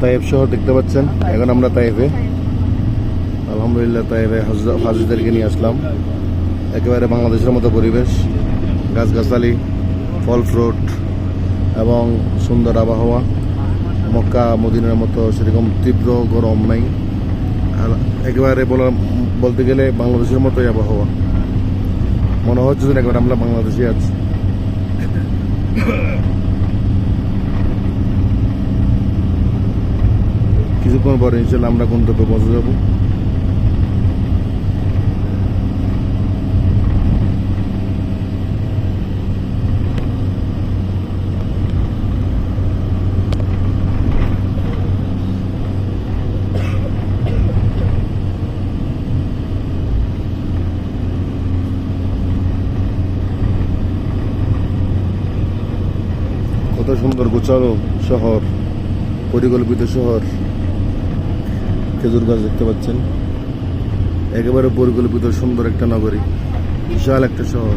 Taif শহর দেখতে পাচ্ছেন। এখন আমরা তাইফে আলহামদুলিল্লাহ তাইফে হাজ- হাজিদেরকে নিয়ে আসলাম। একেবারে বাংলাদেশের মতো পরিবেশ। গাছগাছালি, ফল ফ্রুট এবং সুন্দর আবহাওয়া। মক্কা, মদিনার মতো সেরকম তীব্র গরম নেই। আর একেবারে বলা বলতে গেলে বাংলাদেশের মতোই আবহাওয়া। মনে হচ্ছে যেন একবার আমরা বাংলাদেশে আছি। কিছুক্ষণ পরে ইনশাল্লাহ আমরা গন্তব্যে পৌঁছে যাব। কত সুন্দর গোছানো শহর পরিকল্পিত শহর। খেজুর গাছ দেখতে পাচ্ছেন। একেবারে পরিকল্পিত সুন্দর একটা নগরী বিশাল একটা শহর।